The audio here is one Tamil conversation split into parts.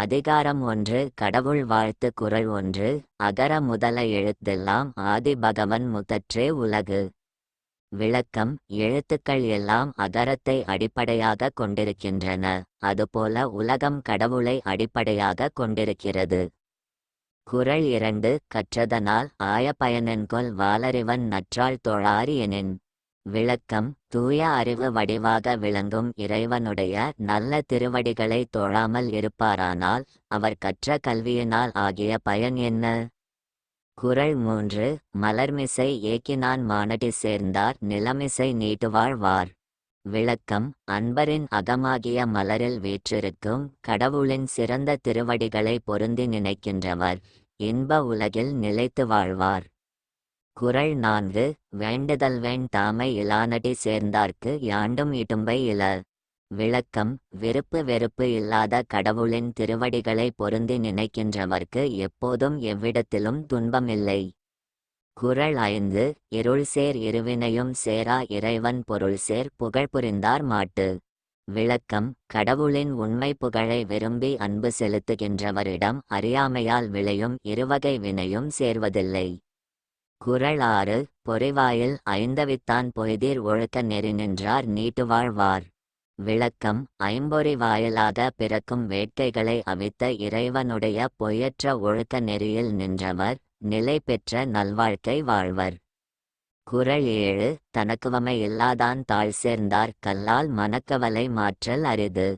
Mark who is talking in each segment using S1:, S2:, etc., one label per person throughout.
S1: அதிகாரம் ஒன்று கடவுள் வாழ்த்து குரல் ஒன்று அகர முதல எழுத்தெல்லாம் ஆதிபகவன் முதற்றே உலகு விளக்கம் எழுத்துக்கள் எல்லாம் அகரத்தை அடிப்படையாக கொண்டிருக்கின்றன அதுபோல உலகம் கடவுளை அடிப்படையாக கொண்டிருக்கிறது குரல் இரண்டு கற்றதனால் ஆய பயனென்கொள் வாலறிவன் நற்றால் தொழாரியனின் விளக்கம் தூய அறிவு வடிவாக விளங்கும் இறைவனுடைய நல்ல திருவடிகளை தொழாமல் இருப்பாரானால் அவர் கற்ற கல்வியினால் ஆகிய பயன் என்ன குரல் மூன்று மலர்மிசை ஏக்கினான் மானடி சேர்ந்தார் நிலமிசை நீட்டுவாழ்வார் விளக்கம் அன்பரின் அகமாகிய மலரில் வீற்றிருக்கும் கடவுளின் சிறந்த திருவடிகளை பொருந்தி நினைக்கின்றவர் இன்ப உலகில் நிலைத்து வாழ்வார் குரல் நான்கு வேண்டுதல் தாமை இலானடி சேர்ந்தார்க்கு யாண்டும் இடும்பை இல விளக்கம் வெறுப்பு வெறுப்பு இல்லாத கடவுளின் திருவடிகளை பொருந்தி நினைக்கின்றவர்க்கு எப்போதும் எவ்விடத்திலும் துன்பமில்லை குரல் ஐந்து இருள் சேர் இருவினையும் சேரா இறைவன் பொருள் சேர் புகழ் புரிந்தார் மாட்டு விளக்கம் கடவுளின் உண்மை புகழை விரும்பி அன்பு செலுத்துகின்றவரிடம் அறியாமையால் விளையும் இருவகை வினையும் சேர்வதில்லை குறளாறு பொறிவாயில் ஐந்தவித்தான் பொய்தீர் ஒழுக்க நெறி நின்றார் நீட்டு வாழ்வார் விளக்கம் ஐம்பொறி வாயிலாத பிறக்கும் வேட்கைகளை அவித்த இறைவனுடைய பொய்யற்ற ஒழுக்க நெறியில் நின்றவர் நிலை பெற்ற நல்வாழ்க்கை வாழ்வர் குரல் ஏழு தனக்குவமை இல்லாதான் தாழ் சேர்ந்தார் கல்லால் மனக்கவலை மாற்றல் அரிது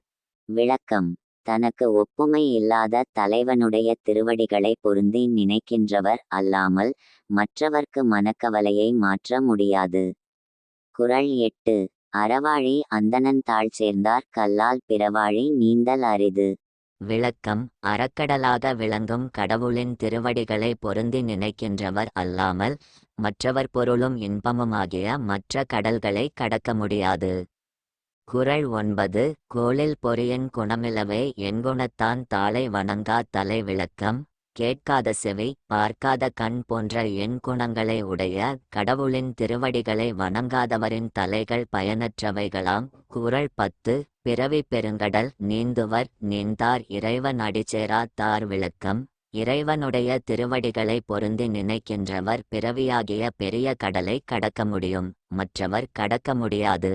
S1: விளக்கம் தனக்கு ஒப்புமை இல்லாத தலைவனுடைய திருவடிகளை பொருந்தி நினைக்கின்றவர் அல்லாமல் மற்றவர்க்கு மனக்கவலையை மாற்ற முடியாது குரல் எட்டு அறவாழி அந்தணன் தாழ் சேர்ந்தார் கல்லால் பிறவாழி நீந்தல் அரிது விளக்கம் அறக்கடலாக விளங்கும் கடவுளின் திருவடிகளை பொருந்தி நினைக்கின்றவர் அல்லாமல் மற்றவர் பொருளும் இன்பமுமாகிய மற்ற கடல்களை கடக்க முடியாது குரல் ஒன்பது கோளில் பொறியின் குணமிலவே எண்குணத்தான் தாளை வணங்கா தலை விளக்கம் கேட்காத செவி பார்க்காத கண் போன்ற எண்குணங்களை குணங்களை உடைய கடவுளின் திருவடிகளை வணங்காதவரின் தலைகள் பயனற்றவைகளாம் குரல் பத்து பிறவி பெருங்கடல் நீந்துவர் நீந்தார் இறைவன் அடிச்சேரா தார் விளக்கம் இறைவனுடைய திருவடிகளை பொருந்தி நினைக்கின்றவர் பிறவியாகிய பெரிய கடலை கடக்க முடியும் மற்றவர் கடக்க முடியாது